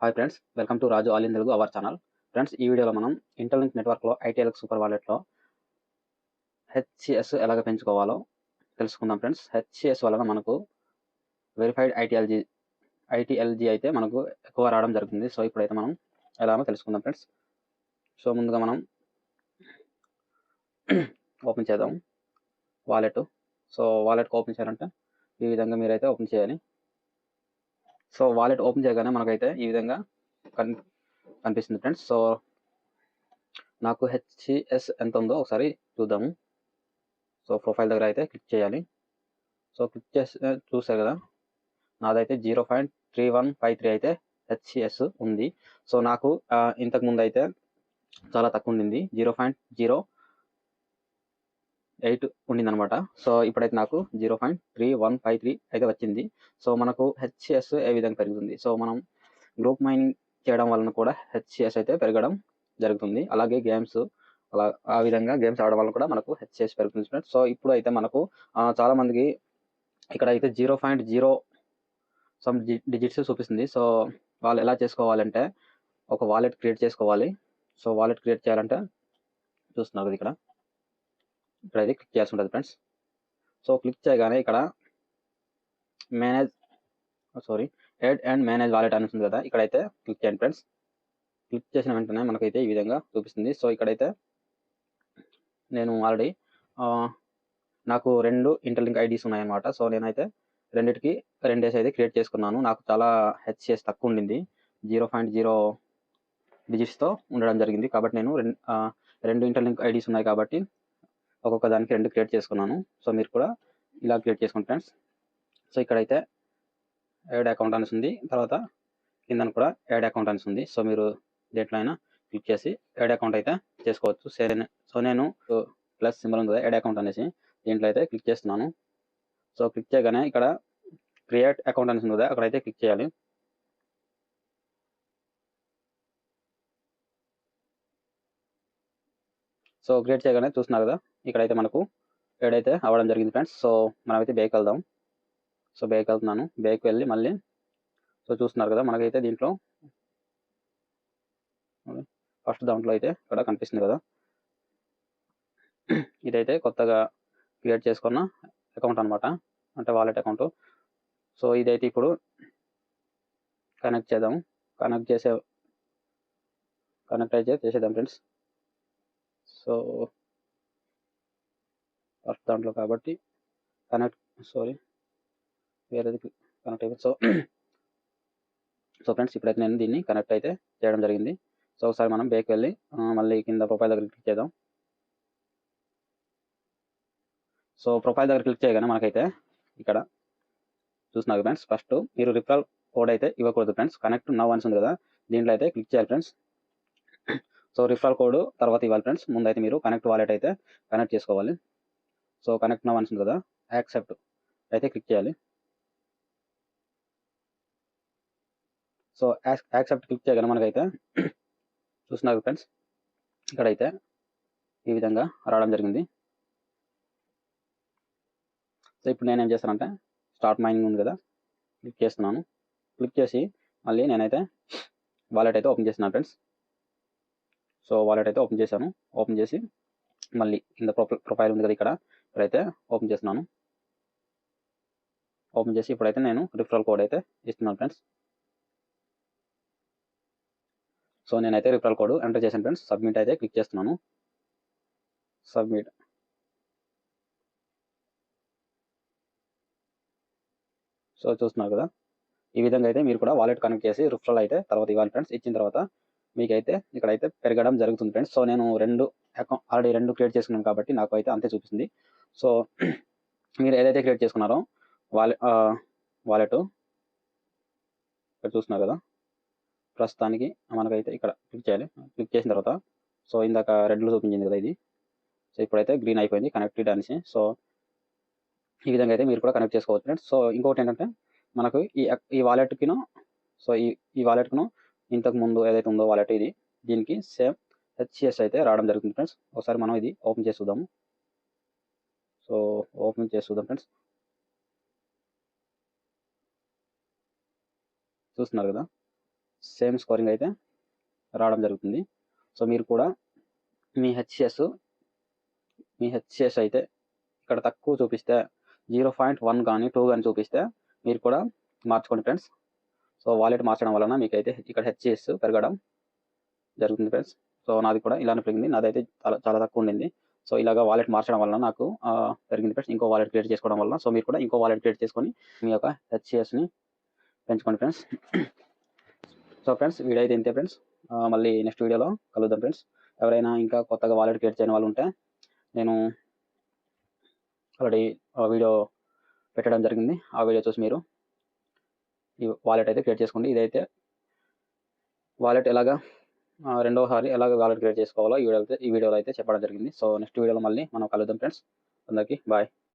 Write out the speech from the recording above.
Hi friends welcome to Raju all in Telugu our channel friends ఈ వీడియోలో మనం interlink నెట్వర్క్లో ఐటీఎల్ సూపర్ వాలెట్లో హెచ్సిఎస్ ఎలాగ పెంచుకోవాలో తెలుసుకుందాం ఫ్రెండ్స్ హెచ్సిఎస్ వలన మనకు వెరిఫైడ్ ఐటీఎల్జీ ఐటీఎల్జీ అయితే మనకు ఎక్కువ రావడం జరుగుతుంది. సో ఇప్పుడైతే మనం ఎలాగో తెలుసుకుందాం ఫ్రెండ్స్ సో ముందుగా మనం ఓపెన్ చేద్దాం. వాలెట్ సో వాలెట్ ఓపెన్ చేయాలంటే ఈ విధంగా మీరైతే ఓపెన్ చేయాలి. సో వాలెట్ ఓపెన్ చేయగానే మనకైతే ఈ విధంగా కన్ కనిపిస్తుంది ఫ్రెండ్స్ సో నాకు హెచ్సిఎస్ ఎంత ఉందో ఒకసారి చూద్దాము. సో ప్రొఫైల్ దగ్గర అయితే క్లిక్ చేయాలి. సో క్లిక్ చేసి చూసారు కదా? నాదైతే zero point three one five three అయితే హెచ్సిఎస్ ఉంది. సో నాకు ఇంతకుముందు ఇంతకు ముందు అయితే చాలా తక్కువ ఉండింది. జీరో పాయింట్ జీరో ఎయిట్ ఉండింది అనమాట సో ఇప్పుడైతే నాకు zero point three one five three అయితే వచ్చింది. సో మనకు హెచ్సిఎస్ ఏ విధంగా పెరుగుతుంది? సో మనం గ్రూప్ మైనింగ్ చేయడం వలన కూడా హెచ్సిఎస్ అయితే పెరగడం జరుగుతుంది. అలాగే గేమ్స్ అలా ఆ విధంగా గేమ్స్ ఆడడం వల్ల కూడా మనకు హెచ్సిఎస్ పెరుగుతుంది ఫ్రెండ్స్ సో ఇప్పుడు అయితే మనకు చాలా మందికి ఇక్కడ అయితే zero point zero some digits చూపిస్తుంది. సో వాళ్ళు ఎలా చేసుకోవాలంటే ఒక వాలెట్ క్రియేట్ చేసుకోవాలి. సో వాలెట్ క్రియేట్ చేయాలంటే చూస్తున్నారు ఇక్కడ. ఇక్కడ అయితే క్లిక్ చేయాల్సి ఉంటుంది ఫ్రెండ్స్ సో క్లిక్ చేయగానే ఇక్కడ manage sorry add and manage wallet అని కదా ఇక్కడైతే క్లిక్ చేయండి ఫ్రెండ్స్ క్లిక్ చేసిన వెంటనే మనకైతే ఈ విధంగా చూపిస్తుంది. సో ఇక్కడైతే నేను ఆల్రెడీ నాకు రెండు ఇంటర్లింక్ ఐడీస్ ఉన్నాయన్నమాట. సో నేనైతే రెండిటికి డేస్ అయితే క్రియేట్ చేసుకున్నాను. నాకు చాలా హెచ్సిఎస్ తక్కువ ఉండింది. జీరో పాయింట్ జీరో డిజిట్స్తో ఉండడం జరిగింది. కాబట్టి నేను రెండు రెండు ఇంటర్లింక్ ఐడీస్ ఉన్నాయి కాబట్టి ఒక్కొక్క దానికి రెండు క్రియేట్ చేసుకున్నాను. సో మీరు కూడా ఇలా క్రియేట్ చేసుకోండి ఫ్రెండ్స్ సో ఇక్కడైతే యాడ్ అకౌంట్ అనేసి ఉంది. తర్వాత కింద కూడా యాడ్ అకౌంట్ అనేసి ఉంది. సో మీరు దేంట్లో అయినా క్లిక్ చేసి యాడ్ అకౌంట్ అయితే చేసుకోవచ్చు. సరే సో నేను ప్లస్ సింబల్ ఉంది కదా యాడ్ అకౌంట్ అనేసి దీంట్లో అయితే క్లిక్ చేస్తున్నాను. సో క్లిక్ చేయగానే ఇక్కడ క్రియేట్ అకౌంట్ అనేసి ఉంది కదా అక్కడైతే క్లిక్ చేయాలి. సో క్రియేట్ చేయగానే చూస్తున్నారు కదా ఇక్కడైతే మనకు యాడ్ అయితే అవ్వడం జరిగింది ఫ్రెండ్స్. సో మనమైతే బేక్ వెళ్దాం. సో బేక్ వెళ్తున్నాను. బేక్ వెళ్ళి మళ్ళీ సో చూస్తున్నారు కదా మనకైతే దీంట్లో ఫస్ట్ దాంట్లో అయితే ఇక్కడ కనిపిస్తుంది కదా. ఇదైతే కొత్తగా క్రియేట్ చేసుకున్న అకౌంట్ అన్నమాట. అంటే వాలెట్ అకౌంట్. సో ఇదైతే ఇప్పుడు కనెక్ట్ చేద్దాం. కనెక్ట్ చేసే కనెక్ట్ అయితే చేసేద్దాం ఫ్రెండ్స్. సో ఫస్ట్ దాంట్లో కాబట్టి కనెక్ట్ సారీ వేరేది కనెక్ట్ అయిపోయింది. సో సో ఫ్రెండ్స్ ఇప్పుడైతే నేను దీన్ని కనెక్ట్ అయితే చేయడం జరిగింది. సో ఒకసారి మనం బేక్ వెళ్ళి మళ్ళీ కింద ప్రొఫైల్ దగ్గర క్లిక్ చేద్దాం. సో ప్రొఫైల్ దగ్గర క్లిక్ చేయగానే మనకైతే ఇక్కడ చూస్తున్నారు ఫ్రెండ్స్ ఫస్ట్ మీరు రిఫరల్ కోడ్ అయితే ఇవ్వకూడదు ఫ్రెండ్స్. కనెక్ట్ నవ్ అని ఉంది కదా దీంట్లో అయితే క్లిక్ చేయాలి ఫ్రెండ్స్. సో రిఫరల్ కోడ్ తర్వాత ఇవ్వాలి ఫ్రెండ్స్ ముందైతే మీరు కనెక్ట్ వాలెట్ అయితే కనెక్ట్ చేసుకోవాలి. సో కనెక్ట్ నవ్ ఉంది కదా? యాక్సెప్ట్ అయితే క్లిక్ చేయాలి. సో యాక్సెప్ట్ క్లిక్ చేయగానే మనకైతే చూస్తున్నారు ఫ్రెండ్స్ ఇక్కడైతే ఈ విధంగా రావడం జరిగింది. సో ఇప్పుడు నేను ఏం చేస్తానంటే స్టార్ట్ మైనింగ్ ఉంది కదా? క్లిక్ చేస్తున్నాను. క్లిక్ చేసి మళ్ళీ నేనైతే వాలెట్ అయితే ఓపెన్ చేస్తున్నాను ఫ్రెండ్స్ సో వాలెట్ అయితే ఓపెన్ చేశాను. ఓపెన్ చేసి మళ్ళీ కింద ప్రొఫైల్ ఉంది కదా ఇక్కడ. ఇప్పుడైతే ఓపెన్ చేస్తున్నాను. ఓపెన్ చేసి ఇప్పుడైతే నేను రిఫరల్ కోడ్ అయితే ఇస్తున్నాను ఫ్రెండ్స్. సో నేనైతే రిఫరల్ కోడ్ ఎంటర్ చేశాను ఫ్రెండ్స్. సబ్మిట్ అయితే క్లిక్ చేస్తున్నాను. సబ్మిట్. సో చూస్తున్నారు కదా. ఈ విధంగా అయితే మీరు కూడా వాలెట్ కనెక్ట్ చేసి రిఫరల్ అయితే తర్వాత ఇవ్వాలి ఫ్రెండ్స్. ఇచ్చిన తర్వాత మీకైతే ఇక్కడైతే పెరగడం జరుగుతుంది ఫ్రెండ్స్ సో నేను రెండు అకౌంట్ ఆల్రెడీ రెండు క్రియేట్ చేసుకున్నాను కాబట్టి నాకు అయితే అంతే చూపిస్తుంది. సో మీరు ఏదైతే క్రియేట్ చేసుకున్నారో వాలెట్ వాలెట్ ఇక్కడ చూస్తున్నారు కదా? ప్రస్తుతానికి మనకైతే ఇక్కడ క్లిక్ చేయాలి. క్లిక్ చేసిన తర్వాత సో ఇందాక రెడ్లో చూపించింది కదా ఇది. సో ఇప్పుడైతే గ్రీన్ అయిపోయింది కనెక్టెడ్ అనేసి. సో ఈ విధంగా అయితే మీరు కూడా కనెక్ట్ చేసుకోవచ్చు ఫ్రెండ్స్ సో ఇంకొకటి ఏంటంటే మనకు ఈ ఈ వాలెట్కిను సో ఈ ఈ వాలెట్కును ఇంతకు ముందు ఏదైతే ఉందో వాలెట్ ఇది దీనికి సేమ్ హెచ్సిఎస్ అయితే రావడం జరుగుతుంది ఫ్రెండ్స్ ఒకసారి మనం ఇది ఓపెన్ చేసి చూద్దాము. సో ఓపెన్ చేసి చూద్దాం ఫ్రెండ్స్ చూస్తున్నారు కదా? సేమ్ స్కోరింగ్ అయితే రావడం జరుగుతుంది. సో మీరు కూడా మీ హెచ్సిఎస్ మీ హెచ్సిఎస్ అయితే ఇక్కడ తక్కువ చూపిస్తే జీరో పాయింట్ వన్ కానీ టూ కానీ చూపిస్తే మీరు కూడా మార్చుకోండి ఫ్రెండ్స్ సో వాలెట్ మార్చడం వలన మీకైతే ఇక్కడ హెచ్సిఎస్ పెరగడం జరుగుతుంది ఫ్రెండ్స్ సో నాది కూడా ఇలానే పెరిగింది. నాదైతే చాలా చాలా తక్కువ ఉండింది. సో ఇలాగా వాలెట్ మార్చడం వలన నాకు పెరిగింది ఫ్రెండ్స్ ఇంకో వాలెట్ క్రియేట్ చేసుకోవడం వలన. సో మీరు కూడా ఇంకో వాలెట్ క్రియేట్ చేసుకొని మీ యొక్క హెచ్సిఎస్ని పెంచుకోండి ఫ్రెండ్స్ సో ఫ్రెండ్స్ వీడియో అయితే ఇంతే ఫ్రెండ్స్ మళ్ళీ నెక్స్ట్ వీడియోలో కలుద్దాం ఫ్రెండ్స్ ఎవరైనా ఇంకా కొత్తగా వాలెట్ క్రియేట్ చేయని వాళ్ళు ఉంటే నేను ఆల్రెడీ వీడియో పెట్టడం జరిగింది. ఆ వీడియో చూసి మీరు ఈ వాలెట్ అయితే క్రియేట్ చేసుకోండి. ఇదైతే వాలెట్ ఎలాగా ఆ, రెండోసారి ఎలాగ వాలెట్ క్రియేట్ చేసుకోవాలో ఈ వీడియో అయితే ఈ వీడియోలో అయితే చెప్పడం జరిగింది. సో నెక్స్ట్ వీడియోలో మళ్ళీ మనం కలుద్దాం ఫ్రెండ్స్ అందరికీ బాయ్